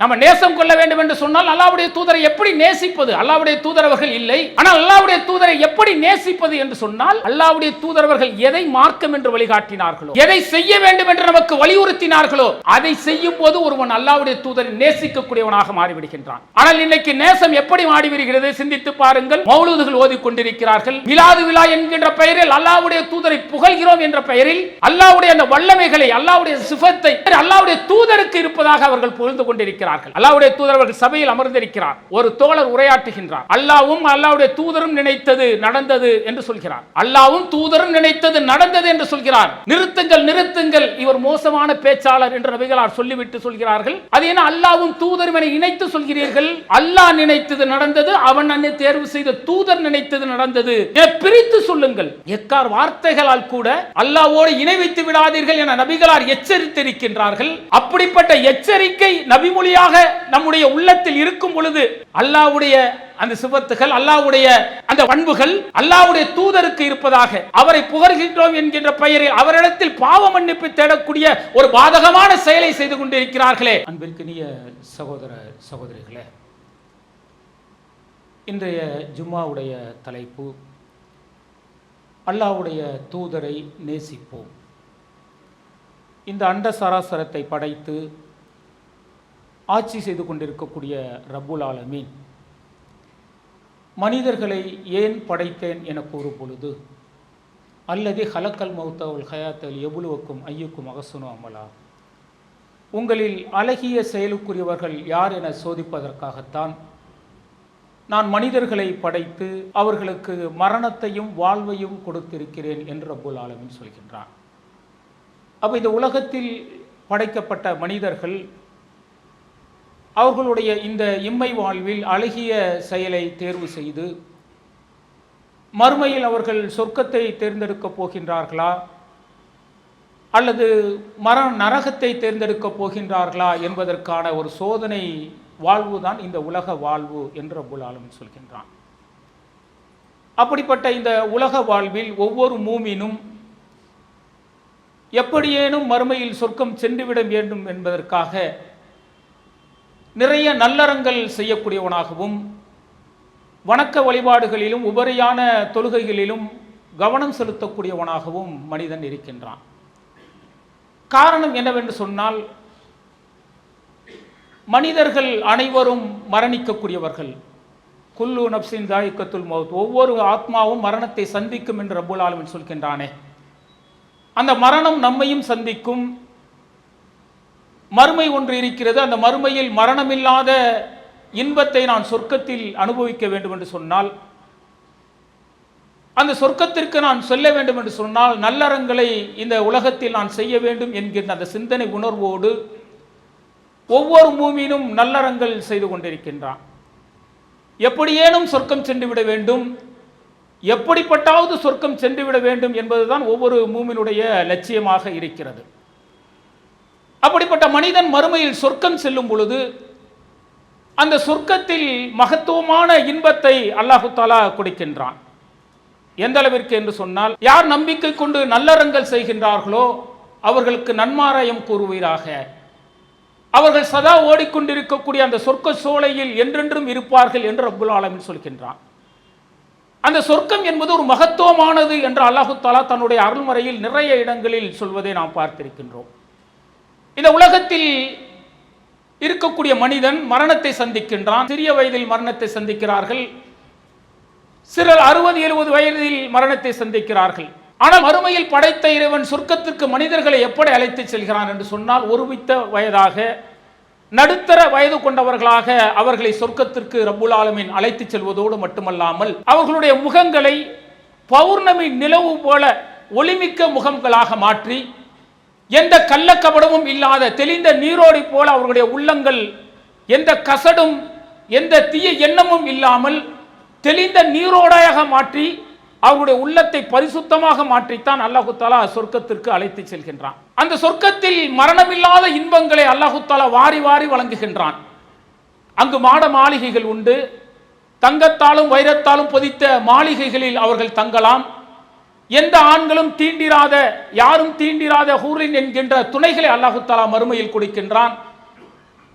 நம்ம நேசம் கொள்ள வேண்டும் என்று சொன்னால் அல்லாவுடைய தூதரை எப்படி நேசிப்பது? அல்லாவுடைய தூதரவர்கள் இல்லை. ஆனால் அல்லாவுடைய தூதரை எப்படி நேசிப்பது என்று சொன்னால் அல்லாவுடைய தூதரவர்கள் எதை மார்க்கம் என்று வழிகாட்டினார்களோ எதை செய்ய வேண்டும் என்று நமக்கு வலியுறுத்தினார்களோ அதை செய்யும் போது ஒருவன் அல்லாவுடைய தூதரை நேசிக்கக்கூடியவனாக மாறிவிடுகின்றான். ஆனால் இன்னைக்கு நேசம் எப்படி மாறி வருகிறது சிந்தித்து பாருங்கள். மௌலூதுகள் ஓதிக்கொண்டிருக்கிறார்கள். கொண்டிருக்கிறார்கள் விழா என்கின்ற பெயரில் அல்லாவுடைய தூதரை புகழ்கிறோம் என்ற பெயரில் அல்லாவுடைய அந்த வல்லமைகளை அல்லாவுடைய சிபத்தை அல்லாவுடைய தூதருக்கு இருப்பதாக அவர்கள் புகழ்ந்து இருக்கிறார்கள். அல்லாவுடைய தூதர் அவர்கள் சபையில் அமர்ந்திருக்கிறார். ஒரு தோழர் உரையாற்றுகின்றார். அல்லாவும் அல்லாவுடைய தூதரும் நினைத்தது நடந்தது என்று சொல்கிறார். அல்லாவும் தூதரும் நினைத்தது நடந்தது என்று சொல்கிறார். நிறுத்துங்கள் நிறுத்துங்கள் இவர் மோசமான பேச்சாளர் என்று நபிகளார் சொல்லிவிட்டு சொல்கிறார்கள். அது என்ன? அல்லாவும் தூதரும் என இணைத்து சொல்கிறீர்கள்? அல்லாஹ் நினைத்தது நடந்தது அவன் அன்னை தேர்வு செய்த தூதர் நினைத்தது நடந்தது. பிரித்து சொல்லுங்கள். எக்கார் வார்த்தைகளால் கூட அல்லாவோடு இணை வைத்து விடாதீர்கள் என நபிகளார் எச்சரித்திருக்கின்றார்கள். அப்படிப்பட்ட எச்சரிக்கை முழுமையாக நம்முடைய உள்ளத்தில் இருக்கும் பொழுது அல்லாவுடைய அந்த சிபத்துகள் அல்லாவுடைய அந்த பண்புகள் அல்லாவுடைய தூதருக்கு இருப்பதாக அவரை புகழ்கின்றோம் என்கின்ற பெயரில் அவரிடத்தில் பாவ மன்னிப்பு தேடக்கூடிய ஒரு பாதகமான செயலை செய்து கொண்டிருக்கிறார்களே. அன்பிற்கினிய சகோதர சகோதரிகளே இன்றைய ஜும்மாவுடைய தலைப்பு அல்லாவுடைய தூதரை நேசிப்போம். இந்த அண்ட சராசரத்தை படைத்து ஆட்சி செய்து கொண்டிருக்கக்கூடிய ரப்புல் ஆலமீன். மனிதர்களை ஏன் படைத்தேன் என கூறும் பொழுது அல்லது ஹலக்கல் மௌத்தவுல் ஹயாத்தல் எவ்வளவுக்கும் ஐயுக்கும் அகசுனோ அமலா. உங்களில் அழகிய செயலுக்குரியவர்கள் யார் என சோதிப்பதற்காகத்தான் நான் மனிதர்களை படைத்து அவர்களுக்கு மரணத்தையும் வாழ்வையும் கொடுத்திருக்கிறேன் என்று ரப்புல் ஆலமின் சொல்கின்றான். அப்போ இந்த உலகத்தில் படைக்கப்பட்ட மனிதர்கள் அவர்களுடைய இந்த இம்மை வாழ்வில் அழகிய செயலை தேர்வு செய்து மறுமையில் அவர்கள் சொர்க்கத்தை தேர்ந்தெடுக்கப் போகின்றார்களா? அல்லது மர நரகத்தை தேர்ந்தெடுக்கப் போகின்றார்களா என்பதற்கான ஒரு சோதனை வாழ்வு தான் இந்த உலக வாழ்வு என்று ரப்புல் சொல்கின்றான். அப்படிப்பட்ட இந்த உலக வாழ்வில் ஒவ்வொரு மூமினும் எப்படியேனும் மறுமையில் சொர்க்கம் சென்றுவிட வேண்டும் என்பதற்காக நிறைய நல்லறங்கள் செய்யக்கூடியவனாகவும் வணக்க வழிபாடுகளிலும் உபரியான தொழுகைகளிலும் கவனம் செலுத்தக்கூடியவனாகவும் மனிதன் இருக்கின்றான். காரணம் என்னவென்று சொன்னால் மனிதர்கள் அனைவரும் மரணிக்கக்கூடியவர்கள். குல்லு நப்சின் தாயக்கத்துல் மவுத். ஒவ்வொரு ஆத்மாவும் மரணத்தை சந்திக்கும் என்று ரப்புல் ஆலமின் சொல்கின்றானே. அந்த மரணம் நம்மையும் சந்திக்கும் மறுமை ஒன்று இருக்கிறது. அந்த மறுமையில் மரணமில்லாத இன்பத்தை நான் சொர்க்கத்தில் அனுபவிக்க வேண்டும் என்று சொன்னால் அந்த சொர்க்கத்திற்கு நான் செல்ல வேண்டும் என்று சொன்னால் நல்லறங்களை இந்த உலகத்தில் நான் செய்ய வேண்டும் என்கின்ற அந்த சிந்தனை உணர்வோடு ஒவ்வொரு மூமியினும் நல்லறங்கள் செய்து கொண்டிருக்கின்றான். எப்படியேனும் சொர்க்கம் சென்று விட வேண்டும். எப்படிப்பட்டாவது சொர்க்கம் சென்று விட வேண்டும் என்பதுதான் ஒவ்வொரு மூமினுடைய லட்சியமாக இருக்கிறது. அப்படிப்பட்ட மனிதன் மறுமையில் சொர்க்கம் செல்லும் பொழுது அந்த சொர்க்கத்தில் மகத்துவமான இன்பத்தை அல்லாஹு தாலா கொடுக்கின்றான். எந்த அளவிற்கு என்று சொன்னால் யார் நம்பிக்கை கொண்டு நல்லறங்கள் செய்கின்றார்களோ அவர்களுக்கு நன்மாராயம் கூறுவீராக. அவர்கள் சதா ஓடிக்கொண்டிருக்கக்கூடிய அந்த சொர்க்க சோலையில் என்றென்றும் இருப்பார்கள் என்று அப்துல் ஆலமின் சொல்கின்றான். அந்த சொர்க்கம் என்பது ஒரு மகத்துவமானது என்று அல்லாஹு தாலா தன்னுடைய அருள்முறையில் நிறைய இடங்களில் சொல்வதை நாம் பார்த்திருக்கின்றோம். இந்த உலகத்தில் இருக்கக்கூடிய மனிதன் மரணத்தை சந்திக்கின்றான். சிறிய வயதில் மரணத்தை சந்திக்கிறார்கள். சிலர் அறுபது எழுபது வயதில் மரணத்தை சந்திக்கிறார்கள். ஆனால் மறுமையில் படைத்த இறைவன் சொர்க்கத்திற்கு மனிதர்களை எப்படி அழைத்து செல்கிறான் என்று சொன்னால் ஒருமித்த வயதாக நடுத்தர வயது கொண்டவர்களாக அவர்களை சொர்க்கத்திற்கு ரப்புல் ஆலமின் அழைத்து செல்வதோடு மட்டுமல்லாமல் அவர்களுடைய முகங்களை பௌர்ணமி நிலவு போல ஒளிமிக்க முகங்களாக மாற்றி எந்த கள்ளக்கபடமும் இல்லாத தெளிந்த நீரோடி போல அவர்களுடைய உள்ளங்கள் எந்த கசடும் எந்த தீய எண்ணமும் இல்லாமல் தெளிந்த நீரோடையாக மாற்றி அவருடைய உள்ளத்தை பரிசுத்தமாக மாற்றித்தான் அல்லாஹு தாலா சொர்க்கத்திற்கு அழைத்து செல்கின்றான். அந்த சொர்க்கத்தில் மரணமில்லாத இன்பங்களை அல்லாஹு தாலா வாரி வாரி வழங்குகின்றான். அங்கு மாட மாளிகைகள் உண்டு. தங்கத்தாலும் வைரத்தாலும் பொதித்த மாளிகைகளில் அவர்கள் தங்கலாம். எந்த ஆண்களும் தீண்டிராத யாரும் தீண்டிராத ஹூரின் என்கின்ற துணைகளை அல்லாஹு தாலா மறுமையில் கொடுக்கின்றான்.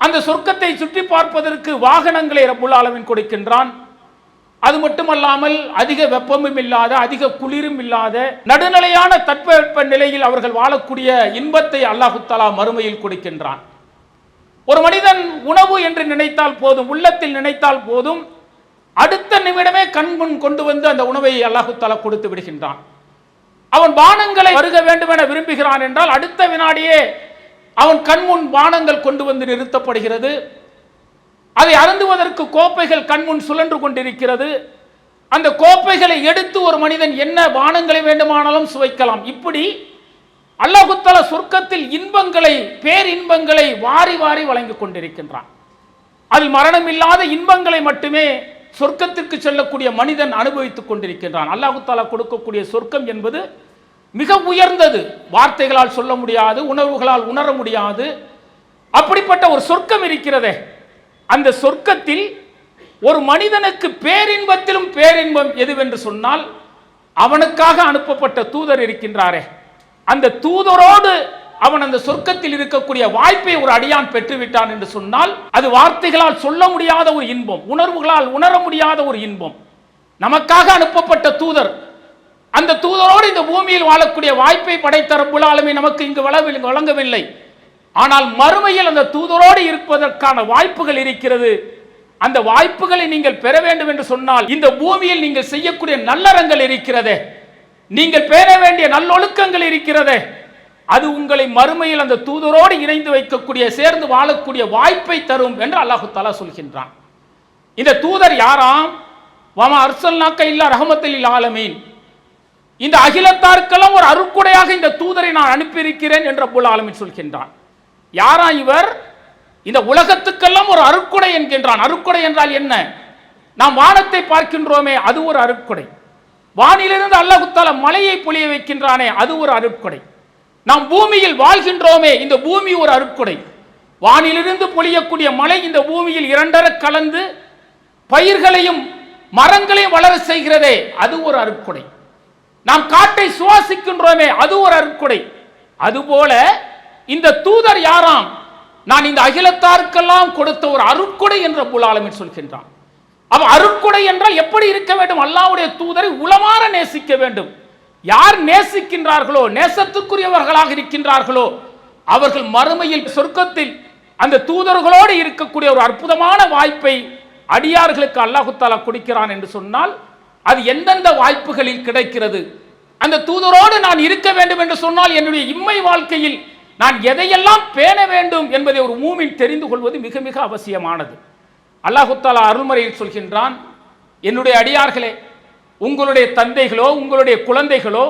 அந்த சொர்க்கத்தை சுற்றி பார்ப்பதற்கு வாகனங்களை ரப்புல் ஆலமீன் கொடுக்கின்றான். அது மட்டுமல்லாமல் அதிக வெப்பமும் இல்லாத அதிக குளிரும் இல்லாத நடுநிலையான தட்பவெப்ப நிலையில் அவர்கள் வாழக்கூடிய இன்பத்தை அல்லாஹு தாலா மறுமையில் கொடுக்கின்றான். ஒரு மனிதன் உணவு என்று நினைத்தால் போதும் உள்ளத்தில் நினைத்தால் போதும் அடுத்த நிமிடமே கண் முன் கொண்டு வந்து அந்த உணவை அல்லாஹு தாலா கொடுத்து விடுகின்றான். அவன் பானங்களை வருக வேண்டும் என விரும்புகிறான் என்றால் அடுத்த வினாடியே அவன் கண்முன் பானங்கள் கொண்டு வந்து நிறுத்தப்படுகிறது. அதை அருந்துவதற்கு கோப்பைகள் கண்முன் சுழன்று கொண்டிருக்கிறது. அந்த கோப்பைகளை எடுத்து ஒரு மனிதன் என்ன பானங்களை வேண்டுமானாலும் சுவைக்கலாம். இப்படி அல்லாஹுத்தல சொர்க்கத்தில் இன்பங்களை பேரின்பங்களை வாரி வாரி வழங்கிக் கொண்டிருக்கின்றான். அதில் மரணமில்லாத இன்பங்களை மட்டுமே சொர்க்கத்திற்கு செல்லக்கூடிய மனிதன் அனுபவித்துக் கொண்டிருக்கின்றான். அல்லாஹு தாலா கொடுக்கக்கூடிய சொர்க்கம் என்பது மிக உயர்ந்தது. வார்த்தைகளால் சொல்ல முடியாது உணர்வுகளால் உணர முடியாது. அப்படிப்பட்ட ஒரு சொர்க்கம் இருக்கிறதே. அந்த சொர்க்கத்தில் ஒரு மனிதனுக்கு பேரின்பத்திலும் பேரின்பம் எதுவென்று சொன்னால் அவனுக்காக அனுப்பப்பட்ட தூதர் இருக்கின்றாரே. அந்த தூதரோடு அவன் அந்த சொர்க்கத்தில் இருக்கக்கூடிய வாய்ப்பை ஒரு அடியான் பெற்றுவிட்டான் என்று சொன்னால் அது வார்த்தைகளால் சொல்ல முடியாத ஒரு இன்பம் உணர்வுகளால் உணர முடியாத ஒரு இன்பம். நமக்காக அனுப்பப்பட்ட தூதர் அந்த தூதரோடு இந்த பூமியில் வாழக்கூடிய வாய்ப்பை படைத்த ரப்புல் நமக்கு இங்கு வழங்கவில்லை. ஆனால் மறுமையில் அந்த தூதரோடு இருப்பதற்கான வாய்ப்புகள் இருக்கிறது. அந்த வாய்ப்புகளை நீங்கள் பெற வேண்டும் என்று சொன்னால் இந்த பூமியில் நீங்கள் செய்யக்கூடிய நல்லறங்கள் இருக்கிறதே. நீங்கள் பெற வேண்டிய நல்லொழுக்கங்கள் இருக்கிறதே. அது உங்களை மறுமையில் அந்த தூதரோடு இணைந்து வைக்கக்கூடிய சேர்ந்து வாழக்கூடிய வாய்ப்பை தரும் என்று அல்லாஹு தாலா சொல்கின்றான். இந்த தூதர் யாராம்? வம அர்சல்னாக்க இல்லா ரஹமத்தில் ஆலமீன். இந்த அகிலத்தாருக்கெல்லாம் ஒரு அருக்குடையாக இந்த தூதரை நான் அனுப்பியிருக்கிறேன் என்ற புல் ஆலமின் சொல்கின்றான். யாரா இவர்? இந்த உலகத்துக்கெல்லாம் ஒரு அருக்குடை என்கின்றான். அருக்குடை என்றால் என்ன? நாம் வானத்தை பார்க்கின்றோமே அது ஒரு அருக்குடை வானிலிருந்து அல்லாஹுத்தால மலையை பொழிய வைக்கின்றானே அது ஒரு அருக்குடை நாம் பூமியில் வாழ்கின்றோமே இந்த பூமி ஒரு அருட்கொடை. வானிலிருந்து பொழியக்கூடிய மழை இந்த பூமியில் இரண்டர கலந்து பயிர்களையும் மரங்களையும் வளர செய்கிறதே அது ஒரு அருட்கொடை. நாம் காட்டை சுவாசிக்கின்றோமே அது ஒரு அருட்கொடை. அதுபோல இந்த தூதர் யாராம் நான் இந்த அகிலத்தாருக்கெல்லாம் கொடுத்த ஒரு அருட்கொடை என்ற புலாலமின் சொல்கின்றான். அவ அருட்கொடை என்றால் எப்படி இருக்க வேண்டும்? அல்லாவுடைய தூதரை உளமாற நேசிக்க வேண்டும். யார் நேசிக்கின்றார்களோ நேசத்துக்குரியவர்களாக இருக்கின்றார்களோ அவர்கள் மறுமையில் சொர்க்கத்தில் அந்த தூதர்களோடு இருக்கக்கூடிய ஒரு அற்புதமான வாய்ப்பை அடியார்களுக்கு அல்லாஹுத்தாலா கொடுக்கிறான் என்று சொன்னால் அது எந்தெந்த வாய்ப்புகளில் கிடைக்கிறது? அந்த தூதரோடு நான் இருக்க வேண்டும் என்று சொன்னால் என்னுடைய இம்மை வாழ்க்கையில் நான் எதையெல்லாம் பேண வேண்டும் என்பதை ஒரு மூமின் தெரிந்து கொள்வது மிக மிக அவசியமானது. அல்லாஹுத்தாலா அருள்முறையில் அருள்மறையில் சொல்கின்றான் என்னுடைய அடியார்களே உங்களுடைய தந்தைகளோ உங்களுடைய குழந்தைகளோ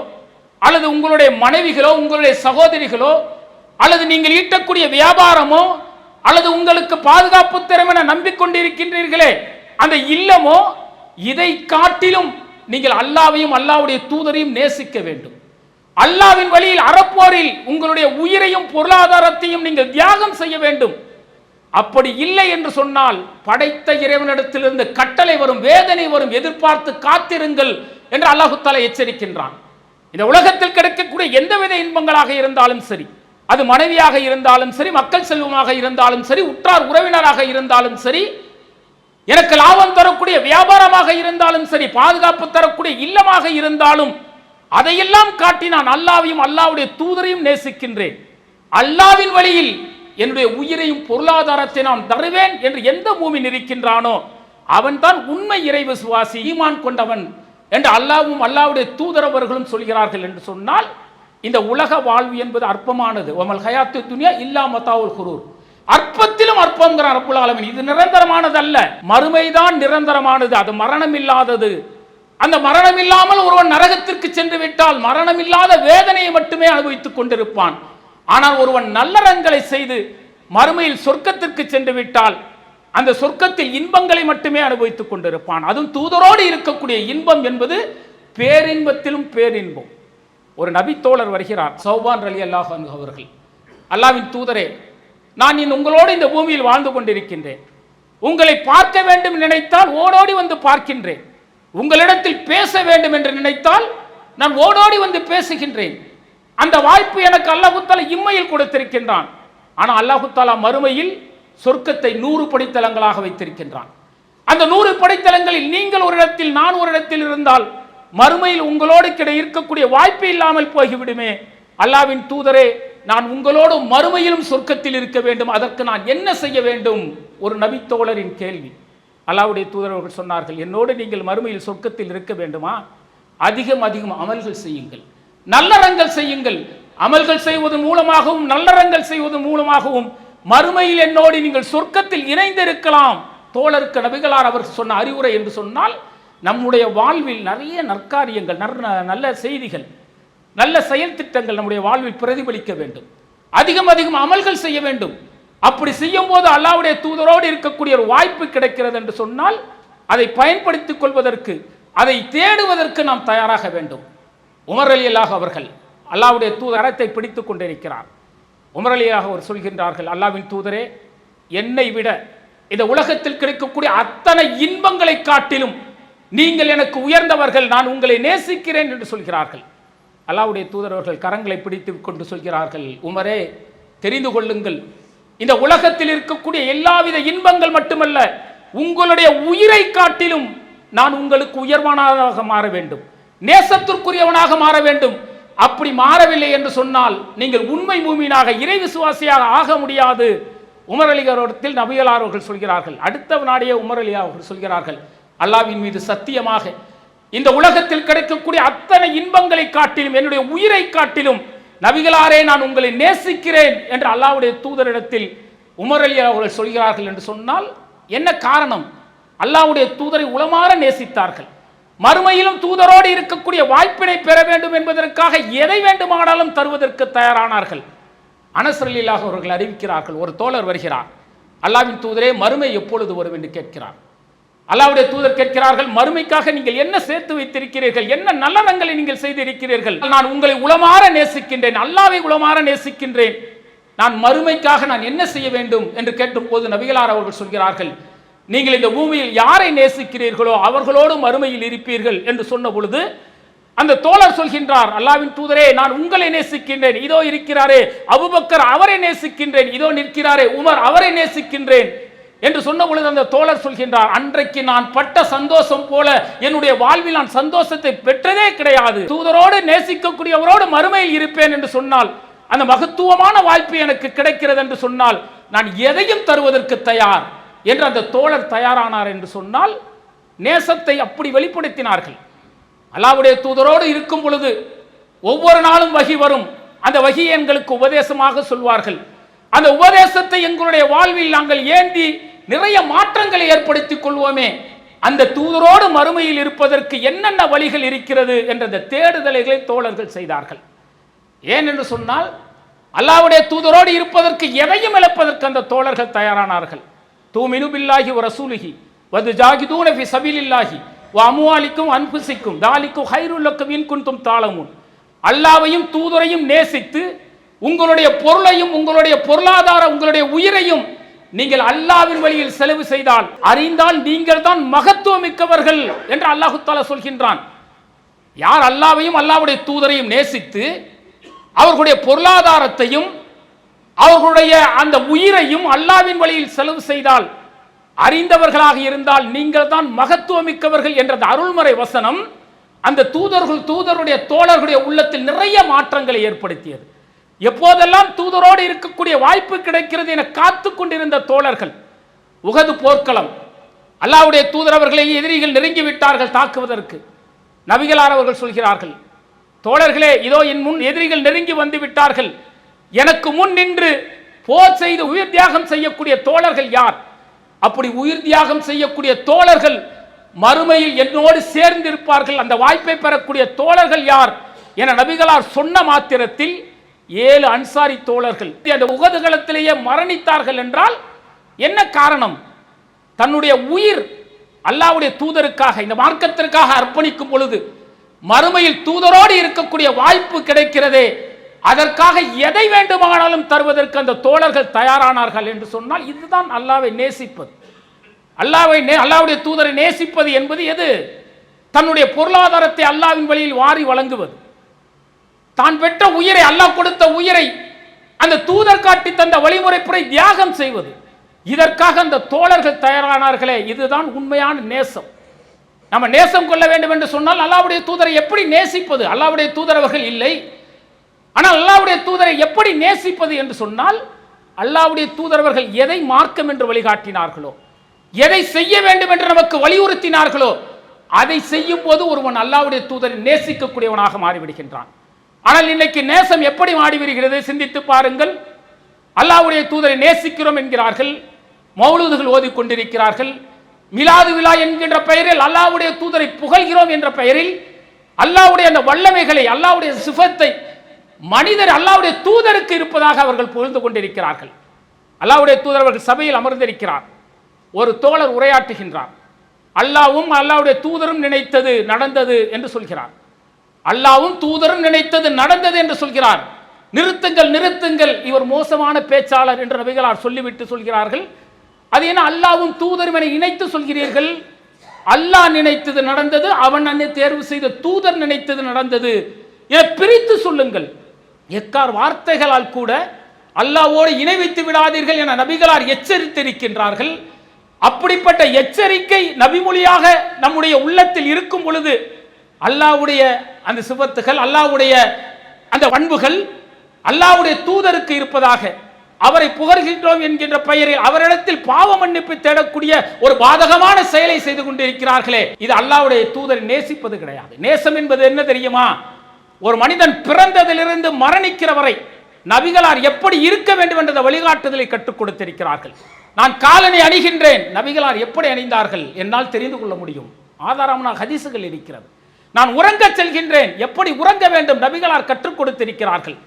அல்லது உங்களுடைய மனைவிகளோ உங்களுடைய சகோதரிகளோ அல்லது நீங்கள் ஈட்டக்கூடிய வியாபாரமோ அல்லது உங்களுக்கு பாதுகாப்பு திறமென நம்பிக்கொண்டிருக்கின்றீர்களே அந்த இல்லமோ இதை காட்டிலும் நீங்கள் அல்லாவையும் அல்லாவுடைய தூதரையும் நேசிக்க வேண்டும். அல்லாவின் வழியில் அறப்போரில் உங்களுடைய உயிரையும் பொருளாதாரத்தையும் நீங்கள் தியாகம் செய்ய வேண்டும். அப்படி இல்லை என்று சொன்னால் படைத்த இறைவனிடத்திலிருந்து கட்டளை வரும் வேதனை வரும் எதிர்பார்த்து காத்திருங்கள் என்று அல்லாஹு எச்சரிக்கின்றான். இந்த உலகத்தில் கிடைக்கக்கூடிய எந்தவித இன்பங்களாக இருந்தாலும் சரி அது மனைவியாக இருந்தாலும் சரி மக்கள் செல்வமாக இருந்தாலும் சரி உற்றார் உறவினராக இருந்தாலும் சரி எனக்கு லாபம் தரக்கூடிய வியாபாரமாக இருந்தாலும் சரி பாதுகாப்பு தரக்கூடிய இல்லமாக இருந்தாலும் அதையெல்லாம் காட்டி நான் அல்லாவையும் அல்லாவுடைய தூதரையும் நேசிக்கின்றேன். அல்லாவின் வழியில் என்னுடைய உயிரையும் பொருளாதாரத்தை நான் தருவேன் என்று எந்த மூமின் இருக்கின்றானோ அவன்தான் உண்மை இறை விசுவாசி ஈமான் கொண்டவன் என்று அல்லாவும் அல்லாவுடைய தூதரவர்களும் சொல்கிறார்கள் என்று சொன்னால் இந்த உலக வாழ்வு என்பது அற்பமானது. ஒமல் ஹயாத்து துனியா இல்லா மத்தாவுல் குரூர். அற்பத்திலும் அற்பங்கிறார் ரப்புல் ஆலமின். இது நிரந்தரமானது அல்ல மறுமைதான் நிரந்தரமானது. அது மரணம் இல்லாதது அந்த மரணம் இல்லாமல் ஒருவன் நரகத்திற்கு சென்று விட்டால் மரணம் இல்லாத வேதனையை மட்டுமே அனுபவித்துக் கொண்டிருப்பான். ஆனால் ஒருவன் நல்லறங்களை செய்து மறுமையில் சொர்க்கத்திற்கு சென்று விட்டால் அந்த சொர்க்கத்தில் இன்பங்களை மட்டுமே அனுபவித்துக் கொண்டிருப்பான். அதுவும் தூதரோடு இருக்கக்கூடிய இன்பம் என்பது பேரின்பத்திலும் பேரின்பம். ஒரு நபித்தோழர் வருகிறார் சௌபான் அலி அல்லாஹ் அவர்கள். அல்லாவின் தூதரே நான் இன் உங்களோடு இந்த பூமியில் வாழ்ந்து கொண்டிருக்கின்றேன். உங்களை பார்க்க வேண்டும் நினைத்தால் ஓடோடி வந்து பார்க்கின்றேன். உங்களிடத்தில் பேச வேண்டும் என்று நினைத்தால் நான் ஓடோடி வந்து பேசுகின்றேன். அந்த வாய்ப்பு எனக்கு அல்லாஹுத்தாலா இம்மையில் கொடுத்திருக்கின்றான். ஆனால் அல்லாஹுத்தாலா மறுமையில் சொர்க்கத்தை நூறு படித்தலங்களாக வைத்திருக்கின்றான். அந்த நூறு படித்தலங்களில் நீங்கள் ஒரு இடத்தில் நான் ஒரு இடத்தில் இருந்தால் மறுமையில் உங்களோடு கிடை இருக்கக்கூடிய வாய்ப்பு இல்லாமல் போய்விடுமே. அல்லாவின் தூதரே நான் உங்களோடு மறுமையிலும் சொர்க்கத்தில் இருக்க வேண்டும். அதற்கு நான் என்ன செய்ய வேண்டும்? ஒரு நபித்தோழரின் கேள்வி. அல்லாவுடைய தூதர் அவர்கள் சொன்னார்கள் என்னோடு நீங்கள் மறுமையில் சொர்க்கத்தில் இருக்க வேண்டுமா? அதிகம் அதிகம் அமல்கள் செய்யுங்கள். நல்லறங்கள் செய்யுங்கள். அமல்கள் செய்வதன் மூலமாகவும் நல்லறங்கள் செய்வதன் மூலமாகவும் மறுமையில் என்னோடு நீங்கள் சொர்க்கத்தில் இணைந்திருக்கலாம். தோழருக்கு நபிகளார் அவர் சொன்ன அறிவுரை என்று சொன்னால் நம்முடைய வாழ்வில் நிறைய நற்காரியங்கள் நற்ற- நல்ல செய்திகள் நல்ல செயல் திட்டங்கள் நம்முடைய வாழ்வில் பிரதிபலிக்க வேண்டும். அதிகம் அதிகம் அமல்கள் செய்ய வேண்டும். அப்படி செய்யும் போது அல்லாவுடைய தூதரோடு இருக்கக்கூடிய ஒரு வாய்ப்பு கிடைக்கிறது என்று சொன்னால் அதை பயன்படுத்திக் கொள்வதற்கு அதை தேடுவதற்கு நாம் தயாராக வேண்டும். உமர் அலி அல்லாஹ் அவர்கள் அல்லாவுடைய தூதரத்தை பிடித்து கொண்டிருக்கிறார். உமர் அலியாக அவர் சொல்கின்றார்கள் அல்லாவின் தூதரே என்னை விட இந்த உலகத்தில் கிடைக்கக்கூடிய அத்தனை இன்பங்களை காட்டிலும் நீங்கள் எனக்கு உயர்ந்தவர்கள் நான் உங்களை நேசிக்கிறேன் என்று சொல்கிறார்கள். அல்லாவுடைய தூதரவர்கள் கரங்களை பிடித்து கொண்டு சொல்கிறார்கள் உமரே தெரிந்து கொள்ளுங்கள் இந்த உலகத்தில் இருக்கக்கூடிய எல்லாவித இன்பங்கள் மட்டுமல்ல உங்களுடைய உயிரை காட்டிலும் நான் உங்களுக்கு உயர்வானதாக மாற வேண்டும். நேசத்திற்குரியவனாக மாற வேண்டும். அப்படி மாறவில்லை என்று சொன்னால் நீங்கள் உண்மை மூமினாக இறை விசுவாசியாக ஆக முடியாது. உமர் அலிகரோடத்தில் நபிகளார் அவர்கள் சொல்கிறார்கள். அடுத்த நாடியே உமர் அவர்கள் சொல்கிறார்கள். அல்லாவின் மீது சத்தியமாக இந்த உலகத்தில் கிடைக்கக்கூடிய அத்தனை இன்பங்களை காட்டிலும் என்னுடைய உயிரை காட்டிலும் நபிகளாரே நான் உங்களை நேசிக்கிறேன் என்று அல்லாவுடைய தூதரிடத்தில் உமரலி அவர்கள் சொல்கிறார்கள் என்று சொன்னால் என்ன காரணம்? அல்லாவுடைய தூதரை உளமாற நேசித்தார்கள். மறுமையிலும் தூதரோடு இருக்கக்கூடிய வாய்ப்பினை பெற வேண்டும் என்பதற்காக எதை வேண்டுமானாலும் தருவதற்கு தயாரானார்கள். அனசரலிலாக அவர்கள் அறிவிக்கிறார்கள் ஒரு தோழர் வருகிறார். அல்லாவின் தூதரே மறுமை எப்பொழுது வரும் என்று கேட்கிறார். அல்லாவுடைய தூதர் கேட்கிறார்கள் மறுமைக்காக நீங்கள் என்ன சேர்த்து வைத்திருக்கிறீர்கள் என்ன நல்லதங்களை நீங்கள் செய்திருக்கிறீர்கள்? நான் உங்களை உளமாற நேசிக்கின்றேன் அல்லாவை உளமாற நேசிக்கின்றேன். நான் மறுமைக்காக நான் என்ன செய்ய வேண்டும் என்று கேட்டபோது நபிகளார் அவர்கள் சொல்கிறார்கள் நீங்கள் இந்த பூமியில் யாரை நேசிக்கிறீர்களோ அவர்களோடும் அருமையில் இருப்பீர்கள் என்று சொன்ன பொழுது அந்த தோழர் சொல்கின்றார் அல்லாவின் தூதரே நான் உங்களை நேசிக்கின்றேன். இதோ இருக்கிறாரே அபுபக்கர் அவரை நேசிக்கின்றேன். இதோ நிற்கிறாரே உமர் அவரை நேசிக்கின்றேன். என்று சொன்ன பொழுது அந்த தோழர் சொல்கின்றார் அன்றைக்கு நான் பட்ட சந்தோஷம் போல என்னுடைய வாழ்வில் நான் சந்தோஷத்தை பெற்றதே கிடையாது. தூதரோடு நேசிக்கக்கூடியவரோடு மறுமையில் இருப்பேன் என்று சொன்னால் அந்த மகத்துவமான வாய்ப்பு எனக்கு கிடைக்கிறது என்று சொன்னால் நான் எதையும் தருவதற்கு தயார். என்று அந்த தோழர் தயாரானார் என்று சொன்னால் நேசத்தை அப்படி வெளிப்படுத்தினார்கள். அல்லாவுடைய தூதரோடு இருக்கும் பொழுது ஒவ்வொரு நாளும் வகி வரும். அந்த வகி எங்களுக்கு உபதேசமாக சொல்வார்கள். அந்த உபதேசத்தை எங்களுடைய வாழ்வில் நாங்கள் ஏந்தி நிறைய மாற்றங்களை ஏற்படுத்திக் கொள்வோமே. அந்த தூதரோடு மறுமையில் இருப்பதற்கு என்னென்ன வழிகள் இருக்கிறது என்ற அந்த தேடுதலைகளை தோழர்கள் செய்தார்கள். ஏன் என்று சொன்னால் அல்லாவுடைய தூதரோடு இருப்பதற்கு எதையும் இழப்பதற்கு அந்த தோழர்கள் தயாரானார்கள். தூமினு பில்லாஹி வ ரசூலிஹி. வது ஜாகிதூன ஃபி சபீலில்லாஹி. ஓ அமுவாலிக்கும் அன்புசிக்கும் தாலிக்கும் ஹைருல்லக்கும் இன் குன்தும் தாளமுன். அல்லாவையும் தூதரையும் நேசித்து உங்களுடைய பொருளையும் உங்களுடைய பொருளாதார உங்களுடைய உயிரையும் நீங்கள் அல்லாவின் வழியில் செலவு செய்தால் அறிந்தால் நீங்கள் தான் மகத்துவம் மிக்கவர்கள் என்று அல்லாஹு தாலா சொல்கின்றான். யார் அல்லாவையும் அல்லாவுடைய தூதரையும் நேசித்து அவர்களுடைய பொருளாதாரத்தையும் அவர்களுடைய அந்த உயிரையும் அல்லாவின் வழியில் செலவு செய்தால் அறிந்தவர்களாக இருந்தால் நீங்கள் தான் மகத்துவமிக்கவர்கள் என்ற அருள்முறை வசனம். அந்த தூதர்கள் தூதருடைய தோழர்களுடைய உள்ளத்தில் நிறைய மாற்றங்களை ஏற்படுத்தியது. எப்போதெல்லாம் தூதரோடு இருக்கக்கூடிய வாய்ப்பு கிடைக்கிறது என காத்து கொண்டிருந்த தோழர்கள் உகது போர்க்களம் அல்லாவுடைய தூதர் அவர்களை எதிரிகள் நெருங்கி விட்டார்கள் தாக்குவதற்கு. நபிகளார் அவர்கள் சொல்கிறார்கள் தோழர்களே இதோ என் முன் எதிரிகள் நெருங்கி வந்து விட்டார்கள் எனக்கு முன் நின்று போர் செய்து உயிர் தியாகம் செய்யக்கூடிய தோழர்கள் யார்? அப்படி உயிர் தியாகம் செய்யக்கூடிய தோழர்கள் மறுமையில் என்னோடு சேர்ந்திருப்பார்கள். அந்த வாய்ப்பை பெறக்கூடிய தோழர்கள் யார்? என நபிகளார் சொன்ன மாத்திரத்தில் ஏழு அன்சாரி தோழர்கள். அந்த உகதுகளத்திலேயே மரணித்தார்கள் என்றால் என்ன காரணம்? தன்னுடைய உயிர் அல்லாவுடைய தூதருக்காக இந்த மார்க்கத்திற்காக அர்ப்பணிக்கும் பொழுது மறுமையில் தூதரோடு இருக்கக்கூடிய வாய்ப்பு கிடைக்கிறதே அதற்காக எதை வேண்டுமானாலும் தருவதற்கு அந்த தோழர்கள் தயாரானார்கள் என்று சொன்னால் இதுதான் அல்லாவை நேசிப்பது. அல்லாவை நே அல்லாவுடைய தூதரை நேசிப்பது என்பது எது? தன்னுடைய பொருளாதாரத்தை அல்லாவின் வழியில் வாரி வழங்குவது. தான் பெற்ற உயிரை அல்லாஹ் கொடுத்த உயிரை அந்த தூதர் காட்டி தந்த வழிமுறைப்படி தியாகம் செய்வது. இதற்காக அந்த தோழர்கள் தயாரானார்களே இதுதான் உண்மையான நேசம். நம்ம நேசம் கொள்ள வேண்டும் என்று சொன்னால் அல்லாவுடைய தூதரை எப்படி நேசிப்பது? அல்லாவுடைய தூதரவர்கள் இல்லை. ஆனால் அல்லாவுடைய தூதரை எப்படி நேசிப்பது என்று சொன்னால் அல்லாவுடைய தூதரவர்கள் எதை மார்க்கம் என்று வழிகாட்டினார்களோ எதை செய்ய வேண்டும் என்று நமக்கு வலியுறுத்தினார்களோ அதை செய்யும் போது ஒருவன் அல்லாவுடைய தூதரை நேசிக்கக்கூடியவனாக மாறிவிடுகின்றான். ஆனால் இன்னைக்கு நேசம் எப்படி மாறி வருகிறது சிந்தித்து பாருங்கள். அல்லாவுடைய தூதரை நேசிக்கிறோம் என்கிறார்கள். மௌலூதுகள் ஓதிக்கொண்டிருக்கிறார்கள். மிலாது விழா என்கின்ற பெயரில் அல்லாவுடைய தூதரை புகழ்கிறோம் என்ற பெயரில் அல்லாவுடைய அந்த வல்லமைகளை அல்லாவுடைய சிஃபத்தை மனிதர் அல்லாவுடைய தூதருக்கு இருப்பதாக அவர்கள் புகழ்ந்து கொண்டிருக்கிறார்கள். அல்லாவுடைய தூதர் அவர்கள் சபையில் அமர்ந்திருக்கிறார். ஒரு தோழர் உரையாற்றுகின்றார். அல்லாவும் அல்லாவுடைய தூதரும் நினைத்தது நடந்தது என்று சொல்கிறார். அல்லாவும் தூதரும் நினைத்தது நடந்தது என்று சொல்கிறார். நிறுத்துங்கள் நிறுத்துங்கள் இவர் மோசமான பேச்சாளர் என்று நபிகளார் சொல்லிவிட்டு சொல்கிறார்கள். அது என்ன அல்லாவும் தூதரும் என இணைத்து சொல்கிறீர்கள்? அல்லாஹ் நினைத்தது நடந்தது அவன் அன்னை தேர்வு செய்த தூதர் நினைத்தது நடந்தது. என பிரித்து சொல்லுங்கள். எக்கார் வார்த்தைகளால் கூட அல்லாவோடு இணை வைத்து விடாதீர்கள் என நபிகளார் எச்சரித்திருக்கின்றார்கள். அப்படிப்பட்ட எச்சரிக்கை நபிமொழியாக நம்முடைய உள்ளத்தில் இருக்கும் பொழுது அல்லாவுடைய அந்த சிபத்துகள் அல்லாவுடைய அந்த பண்புகள் அல்லாவுடைய தூதருக்கு இருப்பதாக அவரை புகழ்கின்றோம் என்கின்ற பெயரில் அவரிடத்தில் பாவ மன்னிப்பு தேடக்கூடிய ஒரு பாதகமான செயலை செய்து கொண்டிருக்கிறார்களே. இது அல்லாவுடைய தூதரை நேசிப்பது கிடையாது. நேசம் என்பது என்ன தெரியுமா? ஒரு மனிதன் பிறந்ததிலிருந்து மரணிக்கிற வரை நபிகளார் எப்படி இருக்க வேண்டும் என்ற வழிகாட்டுதலை கற்றுக் கொடுத்திருக்கிறார்கள். நான் காலனை அணிகின்றேன் நபிகளார் எப்படி அணிந்தார்கள் என்னால் தெரிந்து கொள்ள முடியும். ஆதாரமான ஹதிசுகள் இருக்கிறது. நான் உறங்கச் செல்கின்றேன் எப்படி உறங்க வேண்டும் நபிகளார் கற்றுக் கொடுத்திருக்கிறார்கள்.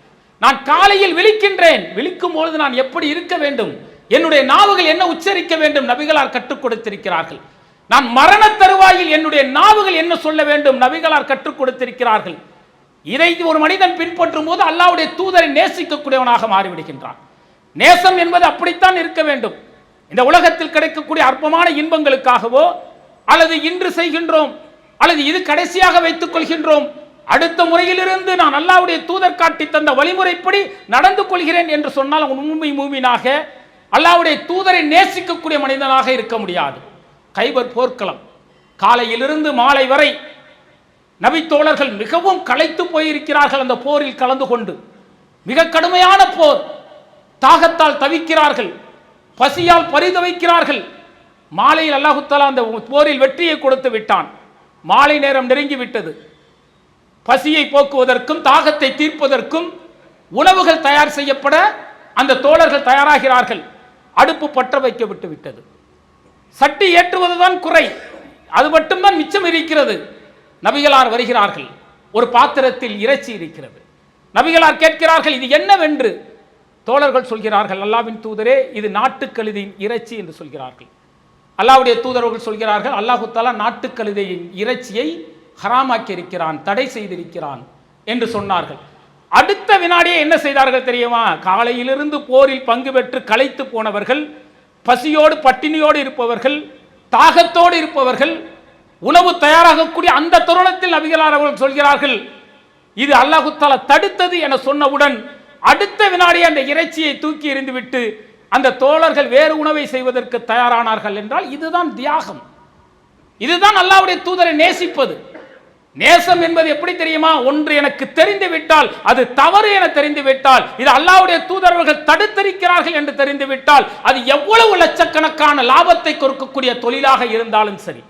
நான் காலையில் விழிக்கின்றேன் விழிக்கும் பொழுது நான் எப்படி இருக்க வேண்டும் என்னுடைய நாவுகள் என்ன உச்சரிக்க வேண்டும் நபிகளார் கற்றுக் கொடுத்திருக்கிறார்கள். நான் மரண தருவாயில் என்னுடைய நாவுகள் என்ன சொல்ல வேண்டும் நபிகளார் கற்றுக் கொடுத்திருக்கிறார்கள். இதை ஒரு மனிதன் பின்பற்றும் போது அல்லாவுடைய தூதரை நேசிக்கக்கூடியவனாக மாறிவிடுகின்றான். நேசம் என்பது அப்படித்தான் இருக்க வேண்டும். இந்த உலகத்தில் கிடைக்கக்கூடிய அற்பமான இன்பங்களுக்காகவோ அல்லது இன்று செய்கின்றோம் அல்லது இது கடைசியாக வைத்துக் கொள்கின்றோம் அடுத்த முறையிலிருந்து நான் அல்லாவுடைய தூதர் காட்டி தந்த வழிமுறைப்படி நடந்து கொள்கிறேன் என்று சொன்னால் அவன் உண்மை மூமினாக அல்லாவுடைய தூதரை நேசிக்கக்கூடிய மனிதனாக இருக்க முடியாது. கைபர் போர்க்களம். காலையிலிருந்து மாலை வரை நபித்தோழர்கள் மிகவும் களைத்து போயிருக்கிறார்கள் அந்த போரில் கலந்து கொண்டு. மிக கடுமையான போர். தாகத்தால் தவிக்கிறார்கள். பசியால் பரிதவிக்கிறார்கள். மாலையில் அல்லாஹுத்தாலா அந்த போரில் வெற்றியை கொடுத்து விட்டான். மாலை நேரம் நெருங்கி விட்டது. பசியை போக்குவதற்கும் தாகத்தை தீர்ப்பதற்கும் உணவுகள் தயார் செய்யப்பட அந்த தோழர்கள் தயாராகிறார்கள். அடுப்பு பற்ற வைக்க விட்டு விட்டது. சட்டி ஏற்றுவதுதான் குறை. அது மட்டும்தான் மிச்சம் இருக்கிறது. நபிகளார் வருகிறார்கள். ஒரு பாத்திரத்தில் இறைச்சி இருக்கிறது. நபிகளார் கேட்கிறார்கள் இது என்னவென்று? தோழர்கள் சொல்கிறார்கள் அல்லாவின் தூதரே இது நாட்டுக்கழுதையின் இறைச்சி என்று சொல்கிறார்கள். அல்லாவுடைய தூதர்கள் சொல்கிறார்கள் அல்லாஹு தாலா நாட்டுக்கழுதையின் இறைச்சியை ஹராமாக்கி இருக்கிறான் தடை செய்திருக்கிறான் என்று சொன்னார்கள். அடுத்த வினாடியே என்ன செய்தார்கள் தெரியுமா? காலையிலிருந்து போரில் பங்கு பெற்று களைத்து போனவர்கள் பசியோடு பட்டினியோடு இருப்பவர்கள் தாகத்தோடு இருப்பவர்கள் உணவு தயாராகக்கூடிய அந்த தருணத்தில் நபிகளார் அவர்கள் சொல்கிறார்கள் இது அல்லாஹுத்தாலா தடுத்தது என சொன்னவுடன் அடுத்த வினாடி அந்த இறைச்சியை தூக்கி எறிந்துவிட்டு அந்த தோழர்கள் வேறு உணவை செய்வதற்கு தயாரானார்கள் என்றால் இதுதான் தியாகம். இதுதான் அல்லாவுடைய தூதரை நேசிப்பது. நேசம் என்பது எப்படி தெரியுமா? ஒன்று எனக்கு தெரிந்து விட்டால் அது தவறு என தெரிந்து விட்டால் இது அல்லாவுடைய தூதரவர்கள் தடுத்திருக்கிறார்கள் என்று தெரிந்து விட்டால் அது எவ்வளவு லட்சக்கணக்கான லாபத்தை கொடுக்கக்கூடிய தொழிலாக இருந்தாலும் சரி.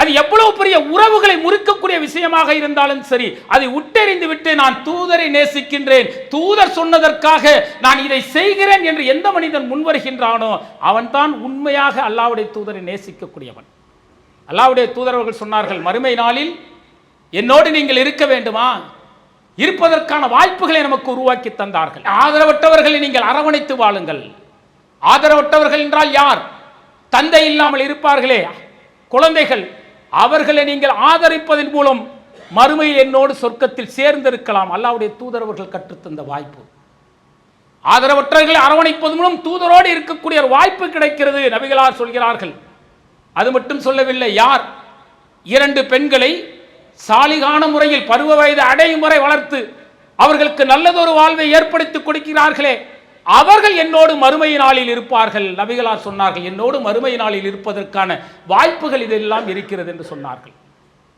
அது எவ்வளவு பெரிய உறவுகளை முறிக்கக்கூடிய விஷயமாக இருந்தாலும் சரி அதை உட்டெறிந்து விட்டு நான் தூதரை நேசிக்கின்றேன். தூதர் சொன்னதற்காக நான் இதை செய்கிறேன் என்று எந்த மனிதன் முன்வருகின்றானோ அவன்தான் உண்மையாக அல்லாஹ்வுடைய தூதரை நேசிக்கக்கூடியவன். அல்லாவுடைய தூதரவர்கள் சொன்னார்கள் மறுமை நாளில் என்னோடு நீங்கள் இருக்க வேண்டுமா? இருப்பதற்கான வாய்ப்புகளை நமக்கு உருவாக்கி தந்தார்கள். ஆதரவற்றவர்களை நீங்கள் அரவணைத்து வாழுங்கள். ஆதரவற்றவர்கள் என்றால் யார்? தந்தை இல்லாமல் இருப்பார்களே. குழந்தைகள் அவர்களை நீங்கள் ஆதரிப்பதன் மூலம் மறுமையில் என்னோடு சொர்க்கத்தில் சேர்ந்திருக்கலாம். அல்லாவுடைய தூதரவர்கள் கற்றுத்தந்த வாய்ப்பு. ஆதரவற்றவர்களை அரவணைப்பது மூலம் தூதரோடு இருக்கக்கூடிய ஒரு வாய்ப்பு கிடைக்கிறது நபிகளார் சொல்கிறார்கள். அது மட்டும் சொல்லவில்லை யார்? இரண்டு பெண்களை சாலிகான முறையில் பருவ வயது அடையும் முறை வளர்த்து அவர்களுக்கு நல்லதொரு வாழ்வை ஏற்படுத்தி கொடுக்கிறார்களே. அவர்கள் என்னோடு மறுமை நாளில் இருப்பார்கள். நபிகளார் சொன்னார்கள் என்னோடு மறுமை நாளில் இருப்பதற்கான வாய்ப்புகள் இதெல்லாம் இருக்கிறது என்று சொன்னார்கள்.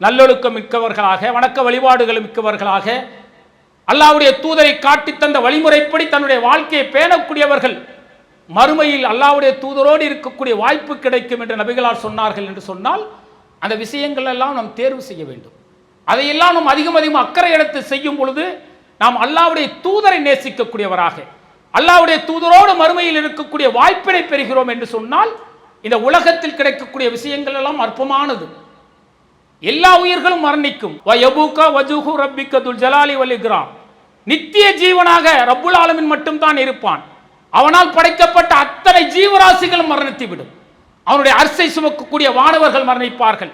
நல்லொழுக்கம் மிக்கவர்களாக வணக்க வழிபாடுகள் மிக்கவர்களாக அல்லாஹ்வுடைய தூதரை காட்டி தந்த வழிமுறைப்படி தன்னுடைய வாழ்க்கையை பேணக்கூடியவர்கள் மறுமையில் அல்லாவுடைய தூதரோடு இருக்கக்கூடிய வாய்ப்பு கிடைக்கும் என்று நபிகளார் சொன்னார்கள் என்று சொன்னால் அந்த விஷயங்கள் எல்லாம் நாம் தேர்வு செய்ய வேண்டும். அதையெல்லாம் நாம் அதிகம் அதிகம் அக்கறை எடுத்து செய்யும் பொழுது நாம் அல்லாவுடைய தூதரை நேசிக்கக்கூடியவராக அல்லாவுடைய தூதரோடு மறுமையில் இருக்கக்கூடிய வாய்ப்பினை பெறுகிறோம் என்று சொன்னால் இந்த உலகத்தில் கிடைக்கக்கூடிய விஷயங்கள் எல்லாம் அற்பமானது. எல்லா உயிர்களும் மரணிக்கும். ஜலாலி வலிக்ராம் நித்திய ஜீவனாக ரப்புல் ஆலமின் மட்டும்தான் இருப்பான். அவனால் படைக்கப்பட்ட அத்தனை ஜீவராசிகளும் மரணித்து விடும் அவனுடைய அரசை சுமக்கக்கூடிய வானவர்கள் மரணிப்பார்கள்.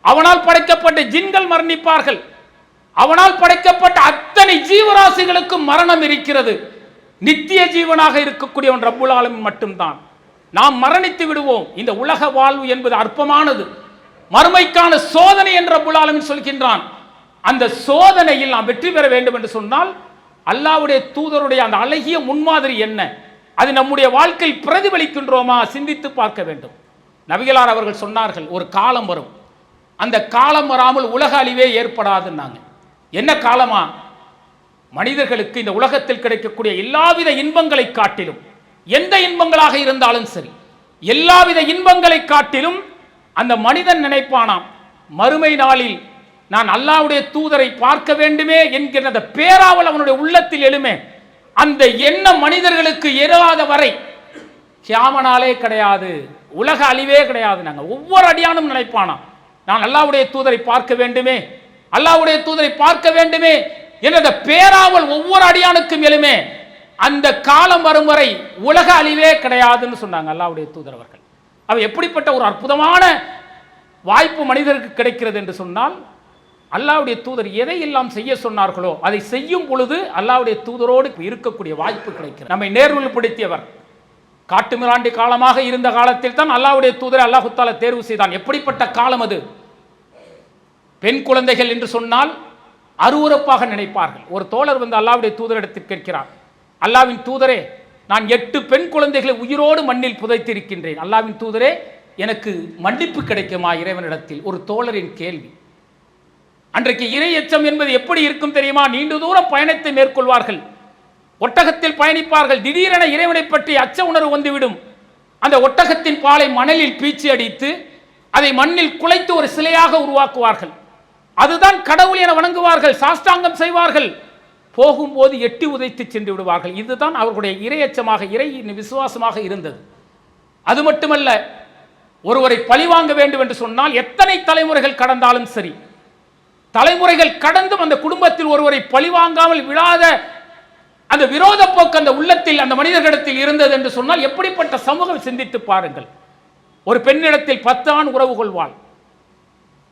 அவனால் படைக்கப்பட்ட ஜின்கள் மரணிப்பார்கள். அவனால் படைக்கப்பட்ட அத்தனை ஜீவராசிகளுக்கும் மரணம் இருக்கிறது. நித்திய ஜீவனாக இருக்கக்கூடியவன் ரப்புல் ஆலமின் மட்டும்தான். நாம் மரணித்து விடுவோம். இந்த உலக வாழ்வு என்பது அற்பமானது. மறுமைக்கான சோதனை என்ற ரப்புல் ஆலமீன் சொல்கின்றான். அந்த சோதனையில் நாம் வெற்றி பெற வேண்டும் என்று சொன்னால் அல்லாவுடைய தூதருடைய அந்த அழகிய முன்மாதிரி என்ன? அது நம்முடைய வாழ்க்கையில் பிரதிபலிக்கின்றோமா? சிந்தித்து பார்க்க வேண்டும். நபிகளார் அவர்கள் சொன்னார்கள் ஒரு காலம் வரும். அந்த காலம் வராமல் உலக அழிவே ஏற்படாதுன்னாங்க. என்ன காலமா? மனிதர்களுக்கு இந்த உலகத்தில் கிடைக்கக்கூடிய எல்லாவித இன்பங்களை காட்டிலும் எந்த இன்பங்களாக இருந்தாலும் சரி எல்லாவித இன்பங்களை காட்டிலும் அந்த மனிதன் நினைப்பானாம் மறுமை நாளில் நான் அல்லாவுடைய தூதரை பார்க்க வேண்டுமே என்கிற அந்த பேராவல் அவனுடைய உள்ளத்தில் எழுமே அந்த எண்ணம் மனிதர்களுக்கு எழாத வரை கியாமனாலே கிடையாது உலக அழிவே கிடையாது நாங்கள் ஒவ்வொரு அடியானும் நினைப்பானாம் நான் அல்லாவுடைய தூதரை பார்க்க வேண்டுமே அல்லாவுடைய தூதரை பார்க்க வேண்டுமே என்ற அந்த பேராவல் ஒவ்வொரு அடியானுக்கும் எழுமே? அந்த காலம் வரும் வரை உலக அழிவே கிடையாதுன்னு சொன்னாங்க அல்லாவுடைய தூதரவர்கள். அவர் அவ எப்படிப்பட்ட ஒரு அற்புதமான வாய்ப்பு மனிதருக்கு கிடைக்கிறது என்று சொன்னால் அல்லாவுடைய தூதர் எதையெல்லாம் செய்ய சொன்னார்களோ அதை செய்யும் பொழுது அல்லாவுடைய தூதரோடு இருக்கக்கூடிய வாய்ப்பு கிடைக்கிறது. நம்மை நேர்வழிப்படுத்தியவர் காட்டு மிராண்டி காலமாக இருந்த காலத்தில் தான் அல்லாவுடைய தூதரை அல்லாஹுத்தால தேர்வு செய்தான். எப்படிப்பட்ட காலம் அது? பெண் குழந்தைகள் என்று சொன்னால் அருவருப்பாக நினைப்பார்கள். ஒரு தோழர் வந்து அல்லாவுடைய தூதரிடத்தில் கேட்கிறார். அல்லாவின் தூதரே நான் எட்டு பெண் குழந்தைகளை உயிரோடு மண்ணில் புதைத்திருக்கின்றேன். அல்லாவின் தூதரே எனக்கு மன்னிப்பு கிடைக்குமா இறைவனிடத்தில்? ஒரு தோழரின் கேள்வி. அன்றைக்கு இறை எச்சம் என்பது எப்படி இருக்கும் தெரியுமா? நீண்ட தூரம் பயணத்தை மேற்கொள்வார்கள். ஒட்டகத்தில் பயணிப்பார்கள். திடீரென இறைவனை பற்றி அச்ச உணர்வு வந்துவிடும். அந்த ஒட்டகத்தின் பாலை மணலில் பீச்சி அடித்து அதை மண்ணில் குலைத்து ஒரு சிலையாக உருவாக்குவார்கள். அதுதான் கடவுள் என வணங்குவார்கள் சாஷ்டாங்கம் செய்வார்கள். போகும்போது எட்டி உதைத்து சென்று விடுவார்கள். இதுதான் அவர்களுடைய இரையச்சமாக இறை விசுவாசமாக இருந்தது. அது மட்டுமல்ல ஒருவரை பழிவாங்க வேண்டும் என்று சொன்னால் எத்தனை தலைமுறைகள் கடந்தாலும் சரி தலைமுறைகள் கடந்தும் அந்த குடும்பத்தில் ஒருவரை பழிவாங்காமல் விழாத அந்த விரோத போக்கு அந்த உள்ளத்தில் அந்த மனிதர்களிடத்தில் இருந்தது என்று சொன்னால் எப்படிப்பட்ட சமூகம் சிந்தித்து பாருங்கள். ஒரு பெண்ணிடத்தில் பத்து ஆண் உறவு கொள்வாள்.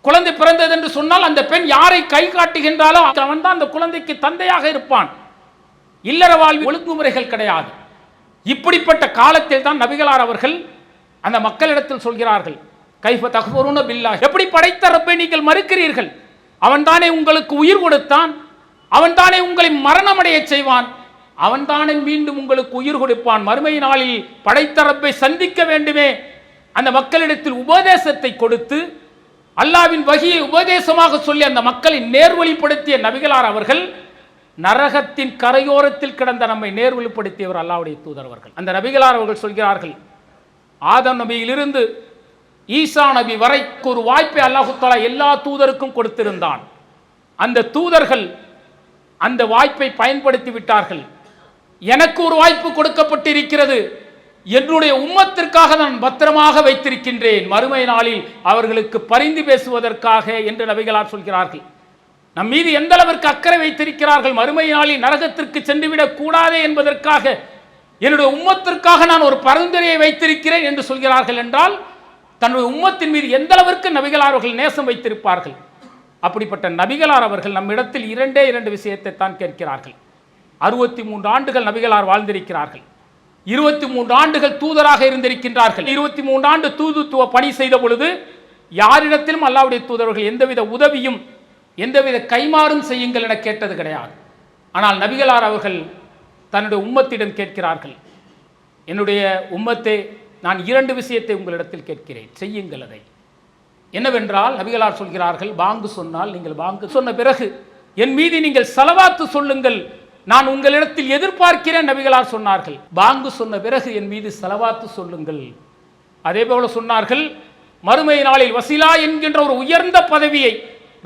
குழந்தை பிறந்தது என்று சொன்னால் அந்த பெண் யாரை கை காட்டுகின்றாலோ அவன் தான் அந்த குழந்தைக்கு தந்தையாக இருப்பான். இல்லற வாழ்வு ஒழுங்குமுறைகள் கிடையாது. இப்படிப்பட்ட காலத்தில் தான் நபிகளார் அவர்கள் அந்த மக்களிடத்தில் சொல்கிறார்கள் கைஃப தகவருன பில்லா எப்படி படைத்த ரப்பை நீங்கள் மறுக்கிறீர்கள்? அவன்தானே உங்களுக்கு உயிர் கொடுத்தான். அவன்தானே உங்களை மரணமடைய செய்வான். அவன்தானே மீண்டும் உங்களுக்கு உயிர் கொடுப்பான். மறுமை நாளில் படைத்த ரப்பை சந்திக்க வேண்டுமே. அந்த மக்களிடத்தில் உபதேசத்தை கொடுத்து அல்லாவின் வகையை உபதேசமாக சொல்லி அந்த மக்களை நேர்வழிப்படுத்திய நபிகளார் அவர்கள் நரகத்தின் கரையோரத்தில் கிடந்த நம்மை நேர்வழிப்படுத்தியவர் அல்லாவுடைய தூதர் அவர்கள். அந்த நபிகளார் அவர்கள் சொல்கிறார்கள் ஆதம் நபியிலிருந்து ஈசா நபி வரைக்கு ஒரு வாய்ப்பை அல்லாஹு எல்லா தூதருக்கும் கொடுத்திருந்தான். அந்த தூதர்கள் அந்த வாய்ப்பை பயன்படுத்தி விட்டார்கள். எனக்கு ஒரு வாய்ப்பு கொடுக்கப்பட்டிருக்கிறது. என்னுடைய உம்மத்திற்காக நான் பத்திரமாக வைத்திருக்கின்றேன். மறுமை நாளில் அவர்களுக்கு பரிந்து பேசுவதற்காக என்று நபிகளார் சொல்கிறார்கள். நம் மீது எந்த அளவிற்கு அக்கறை வைத்திருக்கிறார்கள்? மறுமை நாளில் நரகத்திற்கு சென்றுவிடக் கூடாதே என்பதற்காக என்னுடைய உம்மத்திற்காக நான் ஒரு பரிந்துரையை வைத்திருக்கிறேன் என்று சொல்கிறார்கள் என்றால் தன்னுடைய உம்மத்தின் மீது எந்த அளவிற்கு நபிகளார் அவர்கள் நேசம் வைத்திருப்பார்கள்? அப்படிப்பட்ட நபிகளார் அவர்கள் நம்மிடத்தில் இரண்டே இரண்டு விஷயத்தை தான் கேட்கிறார்கள். அறுபத்தி மூன்று ஆண்டுகள் நபிகளார் வாழ்ந்திருக்கிறார்கள். இருபத்தி மூன்று ஆண்டுகள் தூதராக இருந்திருக்கின்றார்கள். இருபத்தி மூன்று ஆண்டு தூதுத்துவ பணி செய்த பொழுது யாரிடத்திலும் அல்லாவுடைய தூதர்கள் எந்தவித உதவியும் எந்தவித கைமாறும் செய்யுங்கள் என கேட்டது கிடையாது. ஆனால் நபிகளார் அவர்கள் தன்னுடைய உம்மத்திடம் கேட்கிறார்கள். என்னுடைய உம்மத்தை நான் இரண்டு விஷயத்தை உங்களிடத்தில் கேட்கிறேன். செய்யுங்கள் அதை. என்னவென்றால் நபிகளார் சொல்கிறார்கள் வாங்கு சொன்னால் நீங்கள் வாங்கு. சொன்ன பிறகு என் மீது நீங்கள் செலவாத்து சொல்லுங்கள். நான் உங்களிடத்தில் எதிர்பார்க்கிறேன் நபிகளார் சொன்னார்கள். பாங்கு சொன்ன பிறகு என் மீது செலவாத்து சொல்லுங்கள். அதே போல சொன்னார்கள் மறுமை நாளில் வசிலா என்கின்ற ஒரு உயர்ந்த பதவியை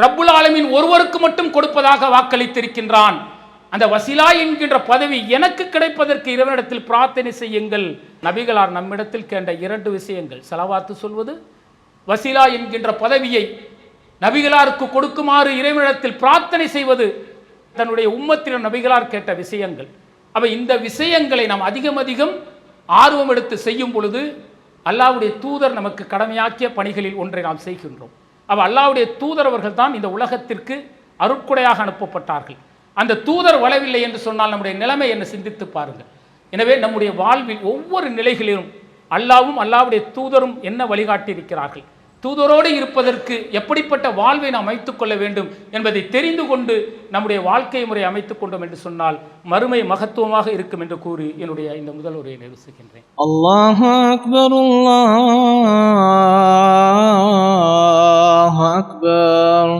ரப்புல் ஆலமின் ஒருவருக்கு மட்டும் கொடுப்பதாக வாக்களித்திருக்கின்றான். அந்த வசிலா என்கின்ற பதவி எனக்கு கிடைப்பதற்கு இறைவனிடத்தில் பிரார்த்தனை செய்யுங்கள். நபிகளார் நம்மிடத்தில் கேண்ட இரண்டு விஷயங்கள். செலவாத்து சொல்வது வசிலா என்கின்ற பதவியை நபிகளாருக்கு கொடுக்குமாறு இறைவனிடத்தில் பிரார்த்தனை செய்வது தன்னுடைய உம்மத்தினர் நபிகளார் கேட்ட விஷயங்கள். அப்போ இந்த விஷயங்களை நாம் அதிகம் அதிகம் ஆர்வம் எடுத்து செய்யும் பொழுது அல்லாவுடைய தூதர் நமக்கு கடமையாக்கிய பணிகளில் ஒன்றை நாம் செய்கின்றோம். அவ அல்லாஹ்வுடைய தூதர் அவர்கள் தான் இந்த உலகத்திற்கு அருட்கொடையாக அனுப்பப்பட்டார்கள். அந்த தூதர் வளவில்லை என்று சொன்னால் நம்முடைய நிலைமை என்ன சிந்தித்து பாருங்கள். எனவே நம்முடைய வாழ்வில் ஒவ்வொரு நிலைகளிலும் அல்லாவும் அல்லாவுடைய தூதரும் என்ன வழிகாட்டி இருக்கிறார்கள் தூதரோடு இருப்பதற்கு எப்படிப்பட்ட வாழ்வை நாம் அமைத்துக்கொள்ள வேண்டும் என்பதை தெரிந்து கொண்டு நம்முடைய வாழ்க்கை முறை அமைத்துக் கொண்டோம் என்று சொன்னால் மறுமை மகத்துவமாக இருக்கும் என்று கூறி என்னுடைய இந்த முதல் உரையை நிறுத்துகின்றேன் அல்லாஹ் அக்பர் அல்லாஹ் அக்பர்.